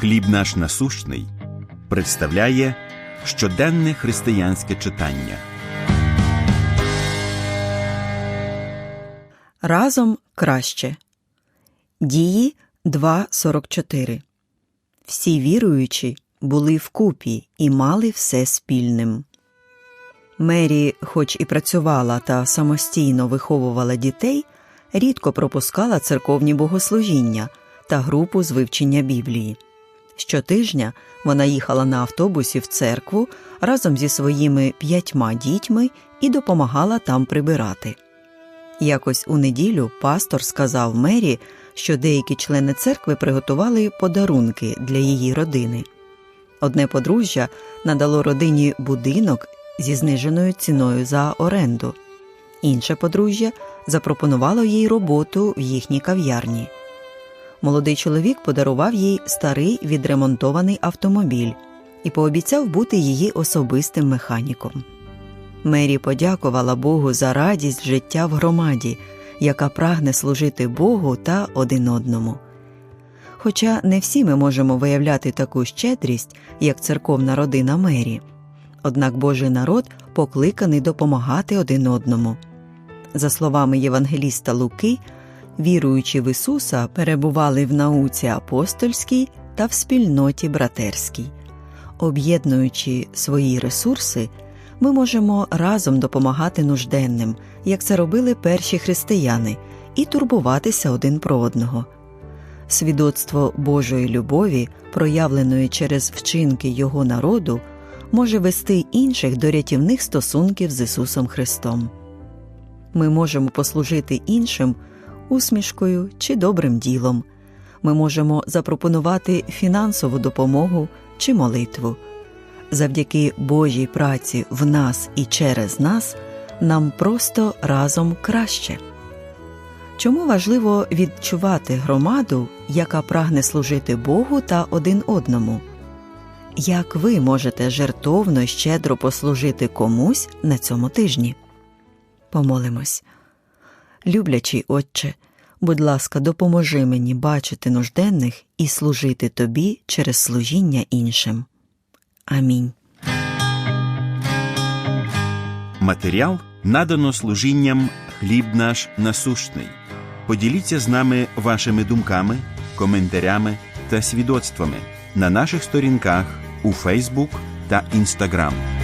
Хліб наш насущний представляє щоденне християнське читання. Разом краще. Дії 2.44 Всі віруючі були вкупі і мали все спільним. Мері, хоч і працювала та самостійно виховувала дітей, рідко пропускала церковні богослужіння та групу з вивчення Біблії. Щотижня вона їхала на автобусі в церкву разом зі своїми п'ятьма дітьми і допомагала там прибирати. Якось у неділю пастор сказав Мері, що деякі члени церкви приготували подарунки для її родини. Одне подружжя надало родині будинок зі зниженою ціною за оренду, інше подружжя запропонувало їй роботу в їхній кав'ярні. Молодий чоловік подарував їй старий відремонтований автомобіль і пообіцяв бути її особистим механіком. Мері подякувала Богу за радість життя в громаді, яка прагне служити Богу та один одному. Хоча не всі ми можемо виявляти таку щедрість, як церковна родина Мері, однак Божий народ покликаний допомагати один одному. За словами Євангеліста Луки, віруючи в Ісуса, перебували в науці апостольській та в спільноті братерській. Об'єднуючи свої ресурси, ми можемо разом допомагати нужденним, як це робили перші християни, і турбуватися один про одного. Свідоцтво Божої любові, проявленої через вчинки Його народу, може вести інших до рятівних стосунків з Ісусом Христом. Ми можемо послужити іншим усмішкою чи добрим ділом. Ми можемо запропонувати фінансову допомогу чи молитву. Завдяки Божій праці в нас і через нас нам просто разом краще. Чому важливо відчувати громаду, яка прагне служити Богу та один одному? Як ви можете жертовно щедро послужити комусь на цьому тижні? Помолимось. Люблячий Отче, будь ласка, допоможи мені бачити нужденних і служити Тобі через служіння іншим. Амінь. Матеріал надано служінням Хліб наш насущний. Поділіться з нами вашими думками, коментарями та свідоцтвами на наших сторінках у Фейсбук та Інстаграм.